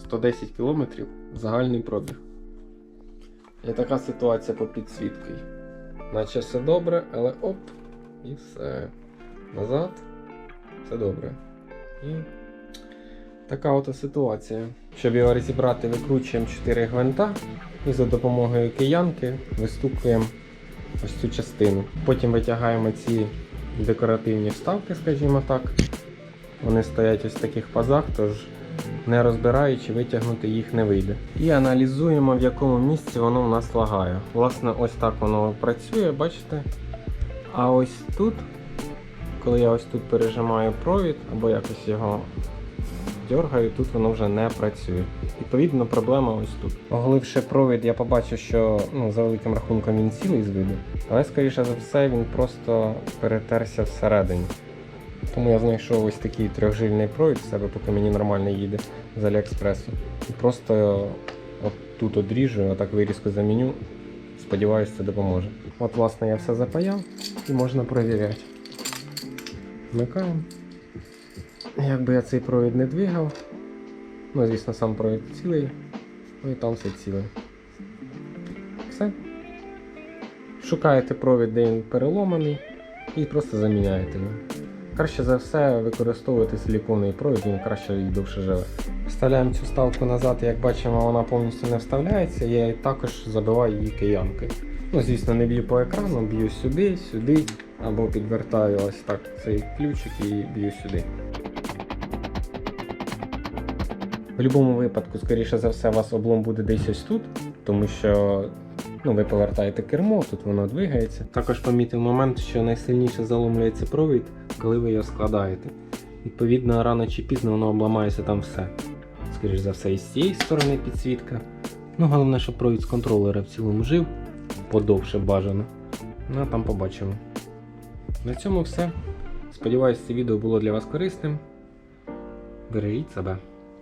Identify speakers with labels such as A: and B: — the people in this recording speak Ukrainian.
A: 110 км загальний пробіг. І така ситуація по підсвіткою. Наче все добре, але оп, і все. Назад. Все добре. І така от ситуація. Щоб його розібрати, викручуємо 4 гвинта і за допомогою киянки вистукуємо ось цю частину. Потім витягаємо ці декоративні вставки, скажімо так. Вони стоять ось в таких пазах, тож не розбираючи, витягнути їх не вийде. І аналізуємо, в якому місці воно в нас лагає. Власне, ось так воно працює, бачите? А ось тут, коли я ось тут пережимаю провід або якось його дергаю, тут воно вже не працює. Відповідно, проблема ось тут. Оголивши провід, я побачив, що ну, за великим рахунком він цілий з виду, але скоріше за все він просто перетерся всередині. Тому я знайшов ось такий трьохжильний провід в себе, поки мені нормально їде з Аліекспресу. І просто от тут одріжу, отак вирізку заміню. Сподіваюсь, це допоможе. От, власне, я все запаяв і можна перевіряти. Вмикаємо. Якби я цей провід не двигав, ну, звісно, сам провід цілий, ну і там все ціле. Все. Шукаєте провід, де він переломаний, і просто заміняєте його. Краще за все використовувати силіконовий провід, він краще і довше живе. Вставляємо цю ставку назад, як бачимо, вона повністю не вставляється, я також забиваю її киянкою. Ну, звісно, не б'ю по екрану, б'ю сюди, сюди, або підвертаю ось так цей ключик і б'ю сюди. В будь-якому випадку, скоріше за все, у вас облом буде десь ось тут, тому що ну, ви повертаєте кермо, тут воно двигається. Також помітив момент, що найсильніше заломлюється провід, коли ви його складаєте. Відповідно, рано чи пізно воно обламається там все. Скоріше за все, і з цієї сторони підсвітка. Ну, головне, щоб провід з контролера в цілому жив, подовше бажано. Ну а там побачимо. На цьому все. Сподіваюсь, це відео було для вас корисним. Бережіть себе.